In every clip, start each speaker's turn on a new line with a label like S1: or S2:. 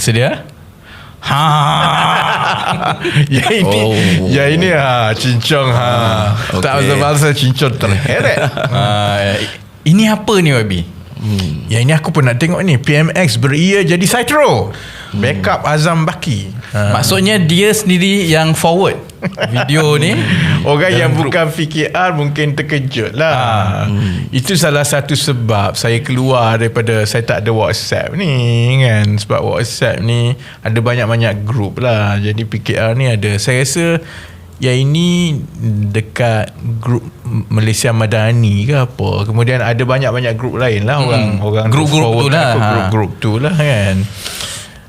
S1: Bersedia? Ha.
S2: Ya ini
S3: Oh.
S2: Ya ini ha Cincong ha
S3: Okey.
S2: Tak masa-masa cincong terheret
S1: uh, ini apa ni Wabi?
S2: Ya ini aku pun nak tengok ni PMX beria jadi Citro Backup Azam Baki ha.
S1: Maksudnya dia sendiri yang forward video ni.
S2: Orang yang
S1: Dalam grup.
S2: bukan VKR mungkin terkejut lah. Itu salah satu sebab saya keluar daripada saya tak ada WhatsApp ni kan. Sebab WhatsApp ni ada banyak-banyak grup lah. Jadi PKR ni ada. Saya rasa yang ini dekat grup Malaysia Madani ke apa. Kemudian ada banyak-banyak grup lain lah orang orang
S1: Grup-grup tu lah. Ha.
S2: Grup-grup tu lah kan.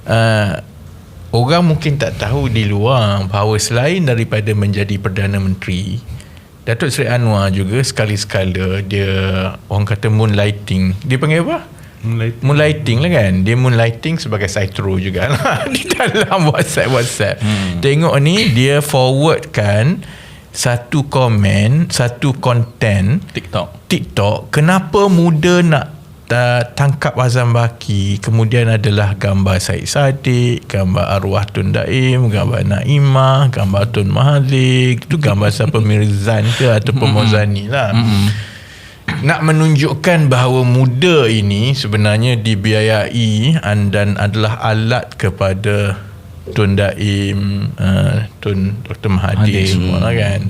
S2: Uh, orang mungkin tak tahu di luar bahawa selain daripada menjadi Perdana Menteri Datuk Seri Anwar juga sekali-sekala dia orang kata moonlighting dia panggil apa?
S3: Moonlighting.
S2: Moonlighting lah kan? Dia moonlighting sebagai Citro juga lah. Di dalam WhatsApp-WhatsApp hmm. Tengok ni Dia forwardkan Satu komen Satu konten
S1: TikTok.
S2: TikTok Kenapa muda nak uh, Tangkap Azam Baki? Kemudian adalah Gambar Syed Saddiq Gambar Arwah Tun Daim Gambar Naimah Gambar Tun Mahathir Itu gambar siapa? Mirzan ke Ataupun Mozani lah nak menunjukkan bahawa muda ini sebenarnya dibiayai dan adalah alat kepada Tun Daim, uh, Tun Dr. Mahathir
S1: Mahathir.
S2: semua lah kan.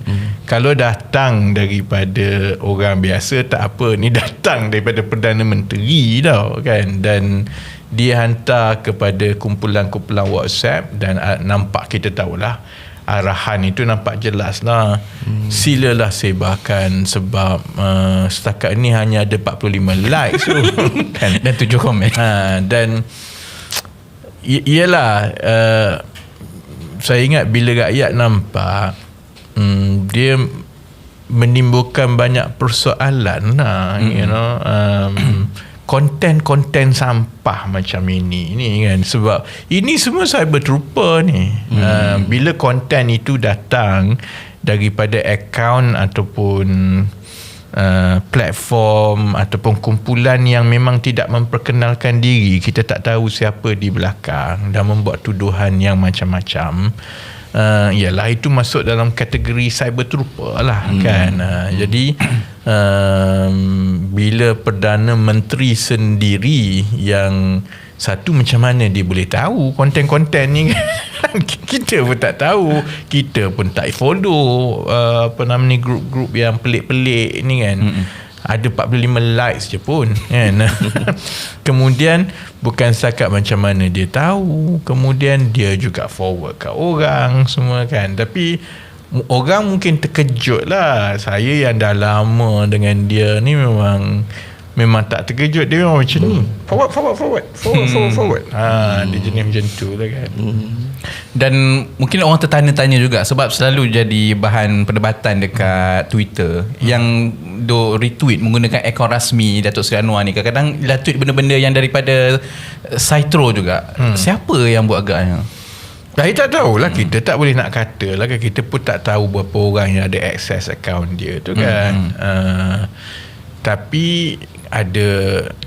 S2: Kalau datang daripada orang biasa tak apa, ni datang daripada Perdana Menteri tau kan dan dia hantar kepada kumpulan-kumpulan WhatsApp dan uh, nampak kita tahulah arahan itu nampak jelas lah hmm. silalah sebarkan sebab uh, setakat ni hanya ada 45 likes tu kan
S1: Dan tujuh komen.
S2: ha, dan i- iyalah uh, saya ingat bila rakyat nampak um, dia menimbulkan banyak persoalan lah mm. you know um, konten-konten sampah macam ini ni kan sebab ini semua cyber trooper ni mm. uh, bila konten itu datang daripada akaun ataupun uh, platform ataupun kumpulan yang memang tidak memperkenalkan diri kita tak tahu siapa di belakang dan membuat tuduhan yang macam-macam uh, ialah itu masuk dalam kategori cyber trooper lah hmm. kan? Uh, jadi um, bila Perdana Menteri sendiri yang satu macam mana dia boleh tahu konten-konten ni kan? Kita pun tak tahu. Kita pun tak follow uh, apa nama ni grup-grup yang pelik-pelik ni kan? Mm ada 45 likes je pun kan? Kemudian bukan setakat macam mana dia tahu kemudian dia juga forward kat orang semua kan? Tapi orang mungkin terkejut lah. Saya yang dah lama dengan dia ni memang memang tak terkejut. Dia memang macam ni. Forward forward forward. Forward forward forward. Ha dia jenis macam tu lah kan
S1: Dan mungkin orang tertanya-tanya juga sebab selalu jadi bahan perdebatan dekat Twitter hmm. yang do retweet menggunakan akaun rasmi Datuk Seri Anwar ni kadang-kadang dia tweet benda-benda yang daripada uh, Saitro juga. Hmm. Siapa yang buat agaknya?
S2: Saya tak tahulah kita tak boleh nak kata lah kan kita pun tak tahu berapa orang yang ada akses akaun dia tu kan. Hmm. Uh, tapi ada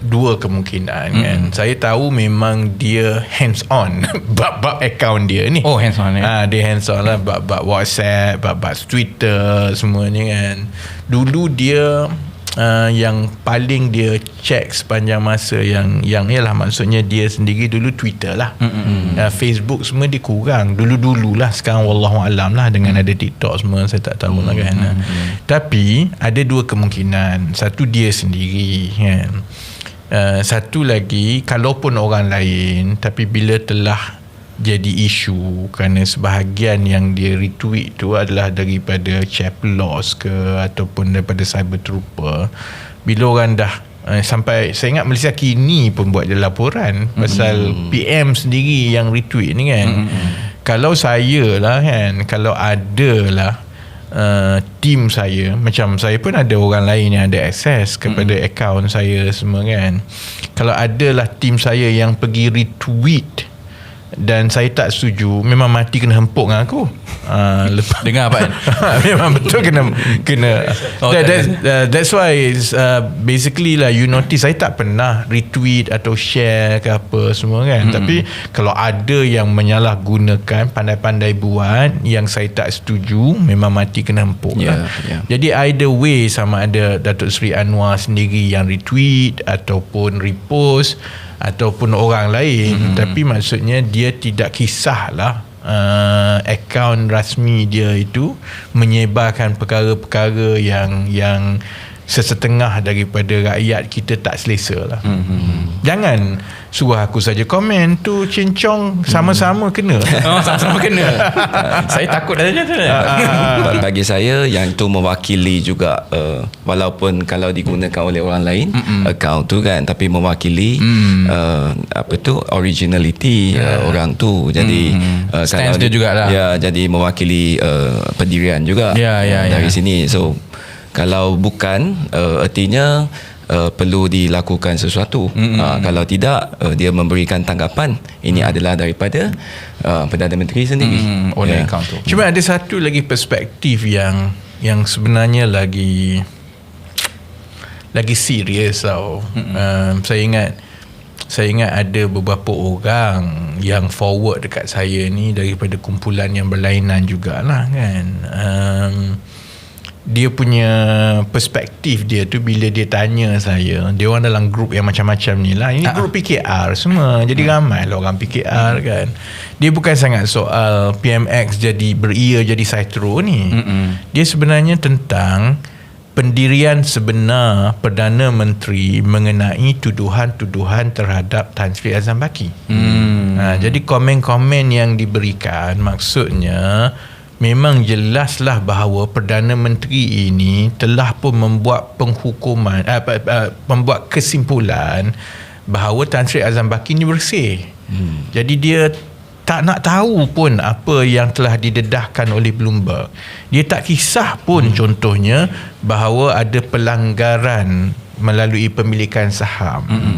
S2: dua kemungkinan hmm. kan. Saya tahu memang dia hands on bab-bab akaun dia ni.
S1: Oh, hands on, eh?
S2: Ah, dia hands on lah bab-bab WhatsApp, bab-bab Twitter semuanya kan. Dulu dia uh, yang paling dia check sepanjang masa yang yang ialah maksudnya dia sendiri dulu Twitter lah. Mm-hmm. Uh, Facebook semua dia kurang. Dulu-dulu lah sekarang wallahu alam lah dengan ada TikTok semua saya tak tahu lah kan. Mm-hmm. Tapi ada dua kemungkinan. Satu dia sendiri kan. Uh, satu lagi kalaupun orang lain tapi bila telah jadi isu kerana sebahagian yang dia retweet tu adalah daripada Chaplos ke ataupun daripada Cyber Trooper bila orang dah uh, sampai saya ingat Malaysia kini pun buat dia laporan mm-hmm. pasal PM sendiri yang retweet ni kan mm-hmm. kalau saya lah kan kalau ada lah uh, team saya macam saya pun ada orang lain yang ada akses kepada mm-hmm. akaun saya semua kan kalau adalah team saya yang pergi retweet dan saya tak setuju memang mati kena hempuk dengan aku uh, lepas
S1: Dengar apa kan?
S2: memang betul kena kena
S1: Oh,
S2: that, that's, uh, that's why uh, basically lah you notice saya tak pernah retweet atau share ke apa semua kan mm-hmm. tapi kalau ada yang menyalahgunakan pandai-pandai buat yang saya tak setuju memang mati kena hempuk
S3: Yeah,
S2: lah
S3: yeah.
S2: jadi either way sama ada Datuk Seri Anwar sendiri yang retweet ataupun repost ataupun orang lain mm-hmm. tapi maksudnya dia tidak kisahlah uh, akaun rasmi dia itu menyebarkan perkara-perkara yang yang sesetengah daripada rakyat kita tak selesa lah. Mm-hmm. Jangan suruh aku saja komen tu cincong sama-sama kena.
S1: Oh, sama-sama kena. saya takut dah tanya tu.
S3: Ba- bagi saya yang itu mewakili juga uh, walaupun kalau digunakan oleh orang lain Mm-mm. account tu kan tapi mewakili
S1: Mm.
S3: uh, apa tu originality yeah. uh, orang tu jadi
S1: Mm.
S3: uh,
S1: Stance dia
S3: di-
S1: jugalah.
S3: ya jadi mewakili uh, pendirian juga
S1: Ya, ya,
S3: uh, dari
S1: ya.
S3: sini so kalau bukan uh, artinya Uh, perlu dilakukan sesuatu mm-hmm. uh, kalau tidak uh, dia memberikan tanggapan ini mm. adalah daripada uh, Perdana Menteri sendiri
S1: Hmm, oleh
S3: Ya.
S1: akaun tu.
S2: Cuma ada satu lagi perspektif yang yang sebenarnya lagi lagi serius tau. Um, saya ingat saya ingat ada beberapa orang yang forward dekat saya ni daripada kumpulan yang berlainan jugalah kan. Um, dia punya perspektif dia tu bila dia tanya saya dia orang dalam grup yang macam-macam ni lah. Ini grup PKR semua. Jadi ramai lah orang PKR kan. Dia bukan sangat soal PMX jadi beria jadi Saitro ni. Dia sebenarnya tentang pendirian sebenar Perdana Menteri mengenai tuduhan-tuduhan terhadap Tan Sri Azam Baki.
S1: Hmm.
S2: Ha, jadi komen-komen yang diberikan maksudnya memang jelaslah bahawa Perdana Menteri ini telah pun membuat penghukuman uh, uh, membuat kesimpulan bahawa Tan Sri Azam Baki ini bersih. Hmm. Jadi dia tak nak tahu pun apa yang telah didedahkan oleh Bloomberg. Dia tak kisah pun hmm. contohnya bahawa ada pelanggaran melalui pemilikan saham. Hmm.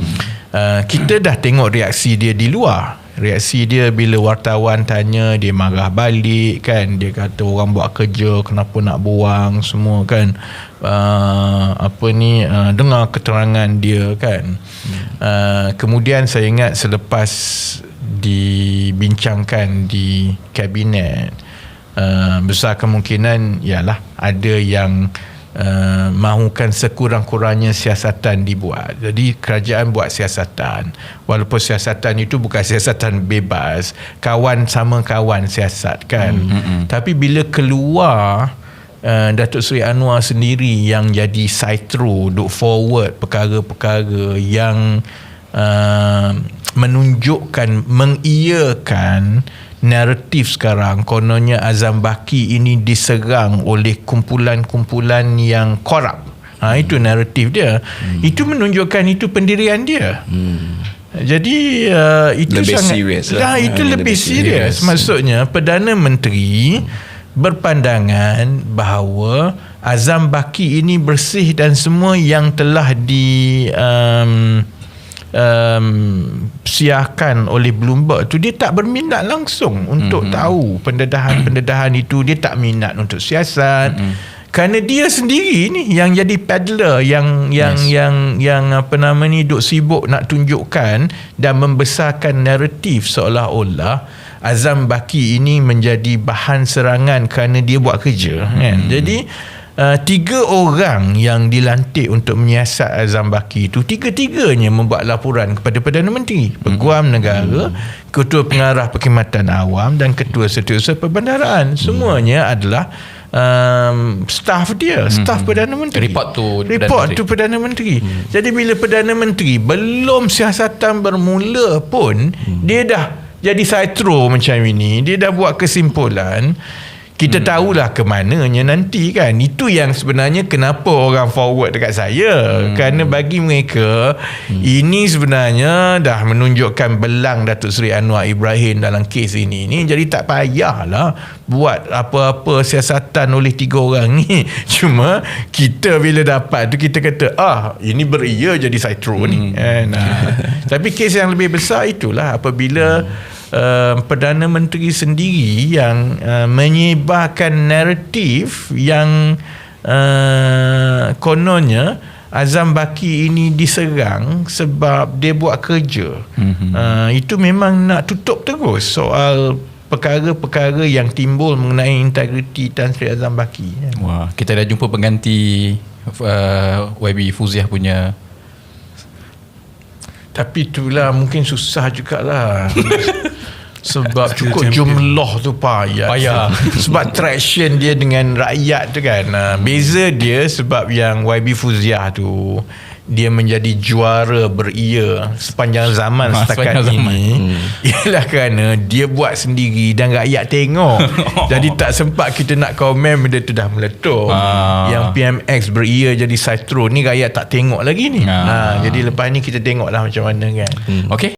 S2: Uh, kita dah tengok reaksi dia di luar reaksi dia bila wartawan tanya dia marah balik kan. Dia kata orang buat kerja kenapa nak buang semua kan. Uh, apa ni uh, dengar keterangan dia kan. Uh, kemudian saya ingat selepas dibincangkan di kabinet uh, besar kemungkinan ialah ada yang Uh, mahukan sekurang-kurangnya siasatan dibuat. Jadi kerajaan buat siasatan. Walaupun siasatan itu bukan siasatan bebas, kawan sama kawan siasat kan. Mm-hmm. Tapi bila keluar uh, Datuk Seri Anwar sendiri yang jadi saitro duk forward perkara-perkara yang uh, menunjukkan mengiyakan naratif sekarang kononnya Azam Baki ini diserang oleh kumpulan-kumpulan yang korup. Ha, itu naratif dia. Hmm. Itu menunjukkan itu pendirian dia. Hmm. Jadi uh, itu
S3: Lebih
S2: sangat
S3: serius lah.
S2: Dah,
S3: Ha,
S2: itu lebih
S3: lebih
S2: serius.
S3: serius.
S2: Maksudnya Perdana Menteri berpandangan bahawa Azam Baki ini bersih dan semua yang telah di um, um, siarkan oleh Bloomberg tu dia tak berminat langsung untuk mm-hmm. tahu pendedahan-pendedahan itu dia tak minat untuk siasat mm-hmm. kerana dia sendiri ni yang jadi peddler yang yang yes. yang yang apa nama ni duk sibuk nak tunjukkan dan membesarkan naratif seolah-olah Azam Baki ini menjadi bahan serangan kerana dia buat kerja kan jadi Uh, tiga orang yang dilantik untuk menyiasat Azam Baki itu tiga-tiganya membuat laporan kepada Perdana Menteri Peguam Negara Ketua Pengarah Perkhidmatan Awam dan Ketua Setiausaha Perbandaraan. Semuanya adalah um, staff dia staff Perdana Menteri.
S1: Report tu Perdana
S2: report
S1: Menteri.
S2: tu Perdana Menteri. Jadi bila Perdana Menteri belum siasatan bermula pun dia dah jadi saitro macam ini dia dah buat kesimpulan kita hmm. tahulah ke mananya nanti kan itu yang sebenarnya kenapa orang forward dekat saya hmm. kerana bagi mereka hmm. ini sebenarnya dah menunjukkan belang Datuk Seri Anwar Ibrahim dalam kes ini ni jadi tak payahlah buat apa-apa siasatan oleh tiga orang ni cuma kita bila dapat tu kita kata ah ini beria jadi saitro hmm. ni kan ah. tapi kes yang lebih besar itulah apabila hmm uh, Perdana Menteri sendiri yang uh, menyebarkan naratif yang uh, kononnya Azam Baki ini diserang sebab dia buat kerja. Mm-hmm. Uh, itu memang nak tutup terus soal perkara-perkara yang timbul mengenai integriti Tan Sri Azam Baki.
S1: Wah, kita dah jumpa pengganti uh, YB Fuziah punya
S2: Tapi itulah mungkin susah jugalah. Sebab cukup jumlah tu payah.
S1: Payah.
S2: sebab traction dia dengan rakyat tu kan. Uh, beza dia sebab yang YB Fuziah tu dia menjadi juara beria sepanjang zaman
S1: Ha,
S2: setakat
S1: sepanjang zaman.
S2: ini ialah kerana dia buat sendiri dan rakyat tengok jadi tak sempat kita nak komen benda tu dah meletup
S1: Ah.
S2: yang PMX beria jadi Citro ni rakyat tak tengok lagi ni
S1: Ah.
S2: ha, jadi lepas ni kita tengok lah macam mana kan
S1: Okay